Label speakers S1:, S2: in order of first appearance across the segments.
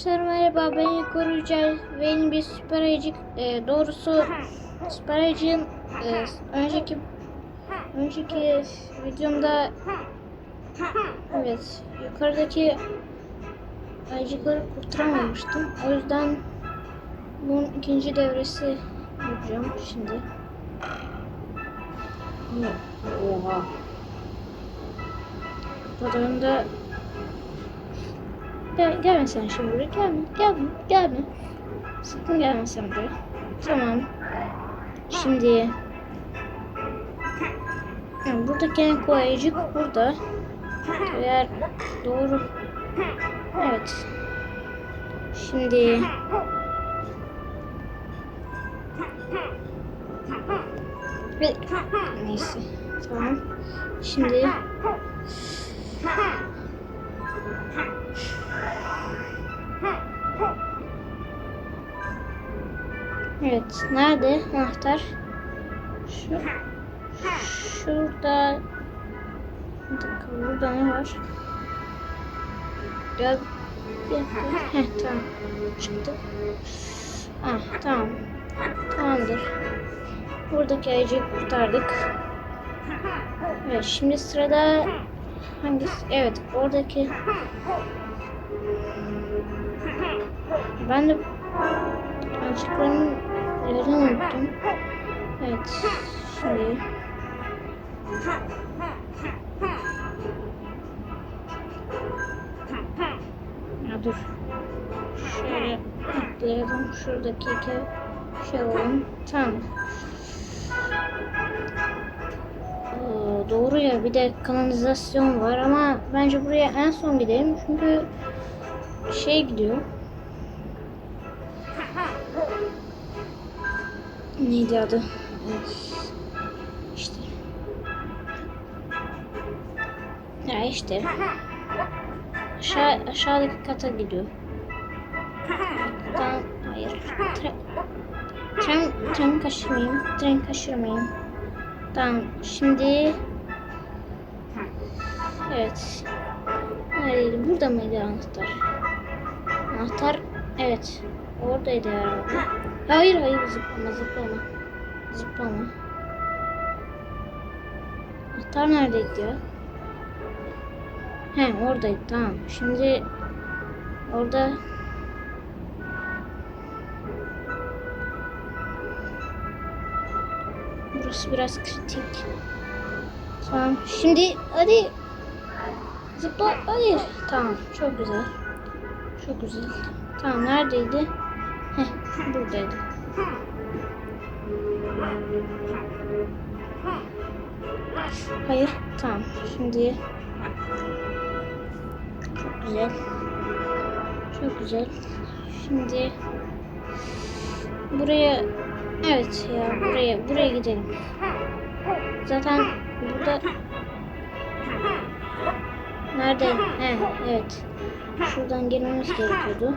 S1: Arkadaşlar merhaba ben Yukarı Yücel. Ve yeni bir süper ayıcık e, doğrusu süper ayıcığın e, önceki önceki videomda evet yukarıdaki ayıcıkları kurtaramamıştım. O yüzden bunun ikinci devresi yapacağım şimdi. Oha. Kafalarında Gel, gelme sen şimdi buraya. Gelme, gelme, gelme. Sakın gelme sen buraya. Tamam. Şimdi... Yani buradaki en koyucuk burada. Eğer doğru... Evet. Şimdi... Neyse. Tamam. Şimdi... Evet. Nerede anahtar? Şu. Şurada. Bir dakika. Burada ne var? Gel. Bir dakika. Heh tamam. Çıktı. Ah tamam. Tamamdır. Buradaki ayıcıyı kurtardık. Evet şimdi sırada hangisi? Evet oradaki ben de Açıklarımın yerini unuttum. Evet. Şimdi. Ya dur. Şöyle atlayalım. Şuradaki iki şey alalım. Tamam. Oo, doğru ya bir de kanalizasyon var ama bence buraya en son gidelim çünkü şey gidiyor. Neydi adı? İşte. Ya işte. Aşağı, aşağıdaki kata gidiyor. Tamam, hayır. Tren, tren, tren kaçırmayayım. Tren kaçırmayayım. Tamam, şimdi... Evet. Neredeydi? Burada mıydı anahtar? Anahtar, evet. Oradaydı herhalde. Hayır hayır zıplama zıplama. Zıplama. Anahtar neredeydi ya? He oradaydı tamam. Şimdi orada Burası biraz kritik. Tamam. Şimdi hadi zıpla. Hadi. Tamam. Çok güzel. Çok güzel. Tamam neredeydi? Buradaydı. Hayır, tamam. Şimdi çok güzel. Çok güzel. Şimdi buraya evet ya buraya buraya gidelim. Zaten burada nerede? He, evet. Şuradan girmemiz gerekiyordu.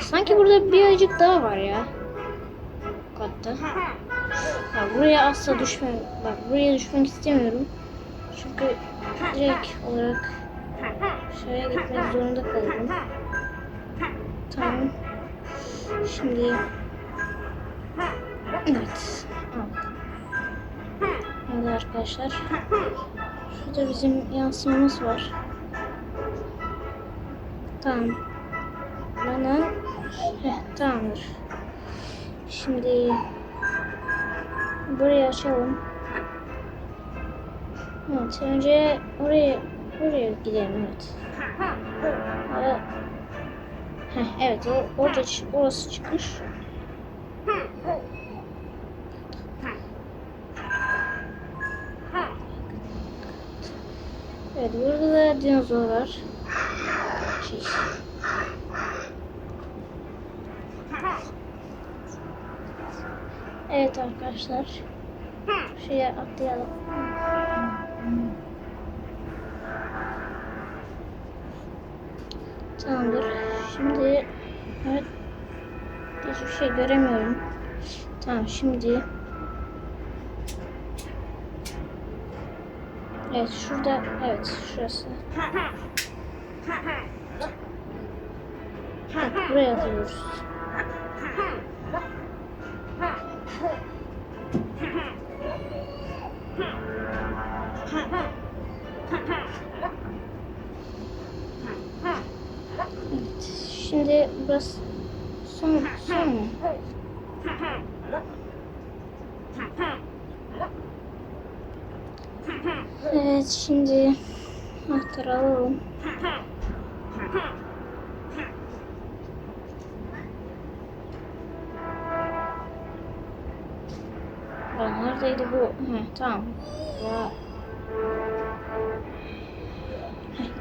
S1: Sanki burada bir ayıcık daha var ya. Katta. Ya buraya asla düşme. Bak buraya düşmek istemiyorum. Çünkü direkt olarak şuraya gitmek zorunda kalırım. Tamam. Şimdi Evet. Evet arkadaşlar. Şurada bizim yansımamız var. Tamam. Bana Heh. Şimdi burayı açalım. Evet, önce oraya oraya gidelim evet. Heh, evet, o, orada orası çıkmış. Evet, burada da dinozor var. Evet arkadaşlar. Şuraya atlayalım. Tamamdır. Şimdi evet hiçbir şey göremiyorum. Tamam şimdi Evet şurada evet şurası. Buraya atıyoruz. Evet. Şimdi burası son son mu? Evet şimdi anahtarı alalım. Ya neredeydi bu? Heh, tamam. Ya.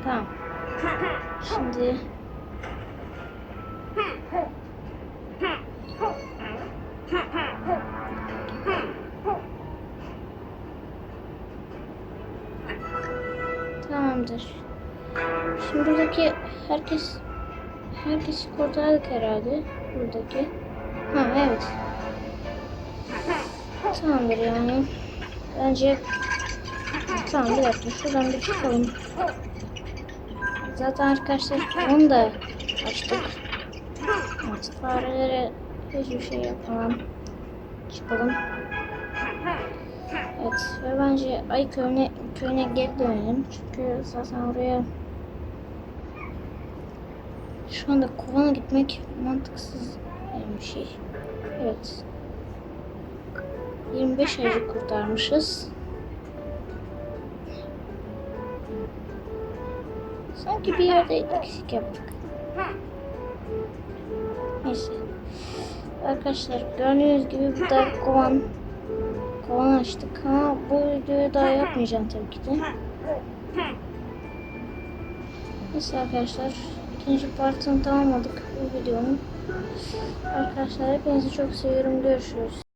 S1: Tamam. Şimdi tamamdır. Şimdi buradaki herkes herkesi kurtardık herhalde. Buradaki. Ha evet. Tamamdır yani. Bence tamam bir dakika şuradan bir çıkalım. Zaten arkadaşlar onu da açtık. Evet, farelere hiçbir şey yapamam. Çıkalım. Evet ve bence ay köyüne, köyüne geri dönelim. Çünkü zaten oraya şu anda kovana gitmek mantıksız bir şey. Evet. 25 ayı kurtarmışız. Sanki bir yerde eksik yaptık. Neyse. Arkadaşlar gördüğünüz gibi bir daha kovan kovan açtık ama bu videoyu daha yapmayacağım tabii ki de. Neyse arkadaşlar ikinci partını tamamladık bu videonun. Arkadaşlar hepinizi çok seviyorum. Görüşürüz.